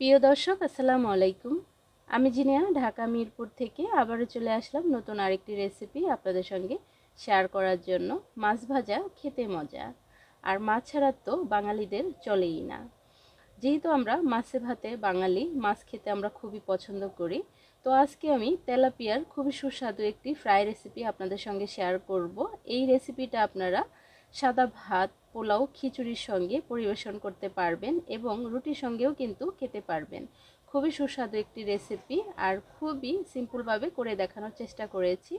প্রিয় দর্শক, আসসালামু আলাইকুম। আমি জিনিয়া, ঢাকা মিরপুর থেকে আবারও চলে আসলাম নতুন আরেকটি রেসিপি আপনাদের সঙ্গে শেয়ার করার জন্য। মাছ ভাজা খেতে মজা, আর মাছ ছাড়া তো বাঙালিদের চলেই না। যেহেতু আমরা মাছে ভাতে বাঙালি, মাছ খেতে আমরা খুবই পছন্দ করি, তো আজকে আমি তেলাপিয়ার খুবই সুস্বাদু একটি ফ্রাই রেসিপি আপনাদের সঙ্গে শেয়ার করব। এই রেসিপিটা আপনারা সাদা ভাত পোলাও খিচুড়ির সঙ্গে পরিবেশন করতে পারবেন এবং রুটির সঙ্গেও কিন্তু খেতে পারবেন। খুবই সুস্বাদু একটি রেসিপি আর খুবই সিম্পলভাবে করে দেখানোর চেষ্টা করেছি।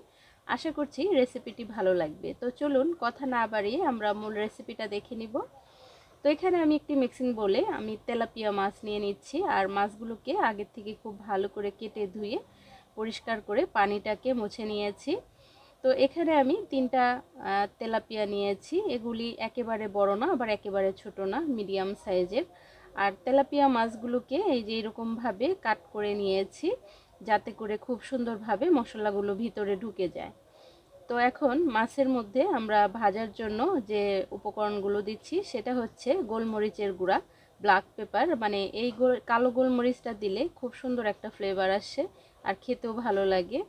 আশা করছি রেসিপিটি ভালো লাগবে। তো চলুন কথা না বাড়িয়ে আমরা মূল রেসিপিটা দেখে নিব। তো এখানে আমি একটি মিক্সিং বলে আমি তেলাপিয়া মাছ নিয়ে নিচ্ছি আর মাছগুলোকে আগের থেকে খুব ভালো করে কেটে ধুয়ে পরিষ্কার করে পানিটাকে মুছে নিয়েছি। তো এখানে আমি তিনটা তেলাপিয়া নিয়েছি। এগুলি একেবারে বড় না, আবার একেবারে ছোট না, মিডিয়াম সাইজের। আর তেলাপিয়া মাছগুলোকে এই যে এরকমভাবে কাট করে নিয়েছি, যাতে করে খুব সুন্দরভাবে মশলাগুলো ভিতরে ঢুকে যায়। তো এখন মাছের মধ্যে আমরা ভাজার জন্য যে উপকরণগুলো দিচ্ছি, সেটা হচ্ছে গোলমরিচের গুঁড়া ব্ল্যাক পেপার মানে এই কালো গোলমরিচটা দিলে খুব সুন্দর একটা ফ্লেভার আসে, আর খেতেও ভালো লাগে।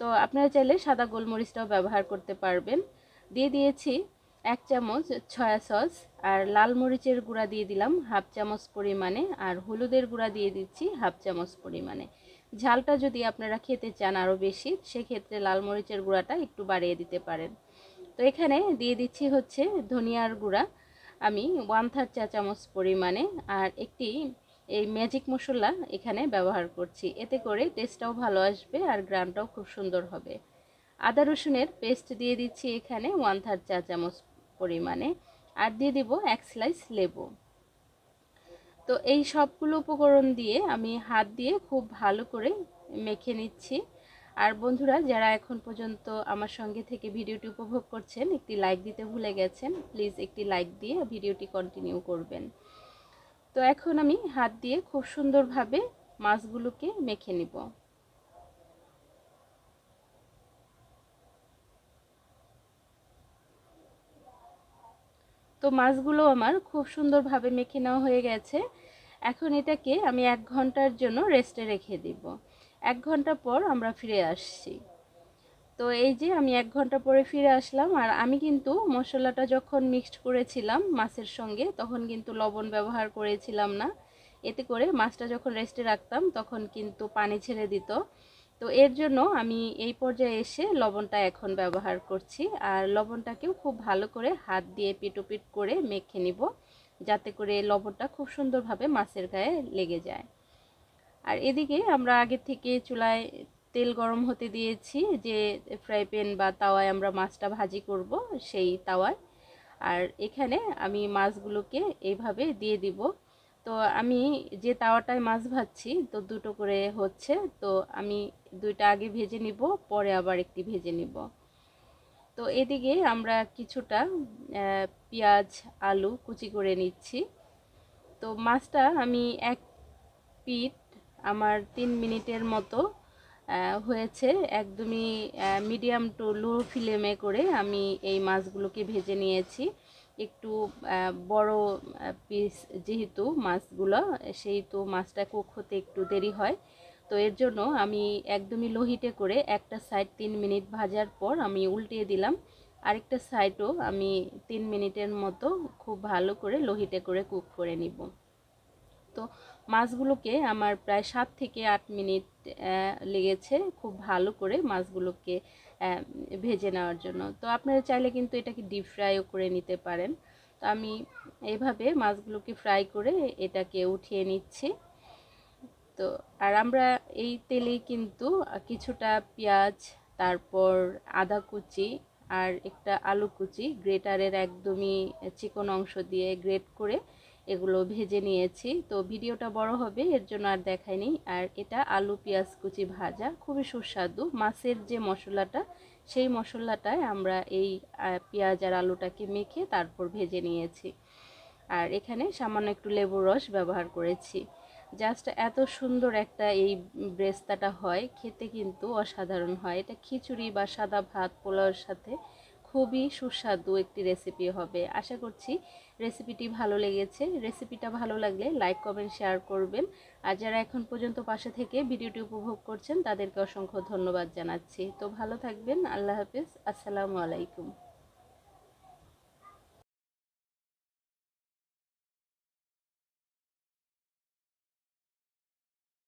তো আপনারা চাইলে সাদা গোলমরিচটাও ব্যবহার করতে পারবেন। দিয়ে দিয়েছি এক চামচ ছয়া সস আর লাল মরিচের গুঁড়া দিয়ে দিলাম হাফ চামচ পরিমাণে আর হলুদের গুঁড়া দিয়ে দিচ্ছি হাফ চামচ পরিমাণে। ঝালটা যদি আপনারা খেতে চান আরও বেশি, সেক্ষেত্রে লাল মরিচের গুঁড়াটা একটু বাড়িয়ে দিতে পারেন। তো এখানে দিয়ে দিচ্ছি হচ্ছে ধনিয়ার গুঁড়া। আমি ওয়ান থার্ড চা চামচ পরিমাণে আর একটি এই ম্যাজিক মশলা এখানে ব্যবহার করছি। এতে করে টেস্টটাও ভালো আসবে আর গ্রামটাও খুব সুন্দর হবে। আদা রসুনের পেস্ট দিয়ে দিচ্ছি এখানে ওয়ান থার্ড চা চামচ পরিমাণে। আর দিয়ে দিব এক স্লাইস লেবু। তো এই সবগুলো উপকরণ দিয়ে আমি হাত দিয়ে খুব ভালো করে মেখে নিচ্ছি। আর বন্ধুরা, যারা এখন পর্যন্ত আমার সঙ্গে থেকে ভিডিওটি উপভোগ করছেন, একটি লাইক দিতে ভুলে গেছেন প্লিজ একটি লাইক দিয়ে ভিডিওটি কন্টিনিউ করবেন। তো এখন আমি হাত দিয়ে খুব সুন্দরভাবে মাছগুলোকে মেখে নিব। তো মাছগুলো আমার খুব সুন্দরভাবে মেখে নেওয়া হয়ে গেছে। এখন এটাকে আমি এক ঘণ্টার জন্য রেস্টে রেখে দিব। এক ঘণ্টা পর আমরা ফিরে আসছি। তো এই যে আমি এক ঘণ্টা পরে ফিরে আসলাম, আর আমি কিন্তু মশলাটা যখন মিক্সড করেছিলাম মাছের সঙ্গে, তখন কিন্তু লবণ ব্যবহার করেছিলাম না। এতে করে মাছটা যখন রেস্টে রাখতাম, তখন কিন্তু পানি ছেড়ে দিত। তো এর জন্য আমি এই পর্যায়ে এসে লবণটা এখন ব্যবহার করছি, আর লবণটাকেও খুব ভালো করে হাত দিয়ে পিটোপিট করে মেখে নিব, যাতে করে লবণটা খুব সুন্দরভাবে মাছের গায়ে লেগে যায়। আর এদিকে আমরা আগে থেকে চুলায় তেল গরম হতে দিয়েছি, যে ফ্রাই প্যান বা তাওয়ায় আমরা মাছটা ভাজি করব, সেই তাওয়ায়। আর এখানে আমি মাছগুলোকে এইভাবে দিয়ে দিব। তো আমি যে তাওয়াটায় মাছ ভাজছি, তো দুটো করে হচ্ছে, তো আমি দুইটা আগে ভেজে নিব, পরে আবার একটি ভেজে নিব। তো এদিকে আমরা কিছুটা পেঁয়াজ, আলু কুচি করে নিচ্ছি। তো মাছটা আমি এক পিট আমার তিন মিনিটের মতো হয়েছে একদমই মিডিয়াম টু লো ফ্লেমে করে আমি এই মাছগুলোকে ভেজে নিয়েছি। একটু বড় পিস যেহেতু মাছগুলো সেহেতু মাছটা কুক হতে একটু দেরি হয়। তো এর জন্য আমি একদমই লোহিটে করে একটা সাইড তিন মিনিট ভাজার পর আমি উল্টিয়ে দিলাম। আরেকটা সাইডও আমি তিন মিনিটের মতো খুব ভালো করে লোহিটে করে কুক করে নিব। তো মাছগুলোকে আমার প্রায় সাত থেকে আট মিনিট লেগেছে খুব ভালো করে মাছগুলোকে ভেজে নেওয়ার জন্য। তো আপনারা চাইলে কিন্তু এটাকে ডিপ ফ্রাইও করে নিতে পারেন। তো আমি এইভাবে মাছগুলোকে ফ্রাই করে এটাকে উঠিয়ে নিচ্ছি। তো আর আমরা এই তেলেই কিন্তু কিছুটা পেঁয়াজ, তারপর আদা কুচি আর একটা আলু কুচি, গ্রেটারের একদমই চিকন অংশ দিয়ে গ্রেট করে এগুলো ভেজে নিয়েছি। তো ভিডিওটা বড় হবে, এর জন্য আর দেখাইনি আর এটা আলু পেঁয়াজ কুচি ভাজা, খুবই সুস্বাদু। মাছের যে মশলাটা, সেই মশলাটায় আমরা এই পেঁয়াজ আর আলুটাকে মেখে তারপর ভেজে নিয়েছি। আর এখানে সামান্য একটু লেবুর রস ব্যবহার করেছি। জাস্ট এত সুন্দর একটা এই ব্রেস্তাটা হয়, খেতে কিন্তু অসাধারণ হয়। এটা খিচুড়ি বা সাদা ভাত, পোলাওর সাথে খুবই সুস্বাদু একটি রেসিপি হবে। আশা করছি রেসিপিটি ভালো লেগেছে। রেসিপিটা ভালো লাগলে লাইক কমেন্ট শেয়ার করবেন। আর যারা এখন পর্যন্ত পাশে থেকে ভিডিওটি উপভোগ করছেন, তাদেরকে অসংখ্য ধন্যবাদ জানাচ্ছি। তো ভালো থাকবেন। আল্লাহ হাফিজ। আসসালামু আলাইকুম।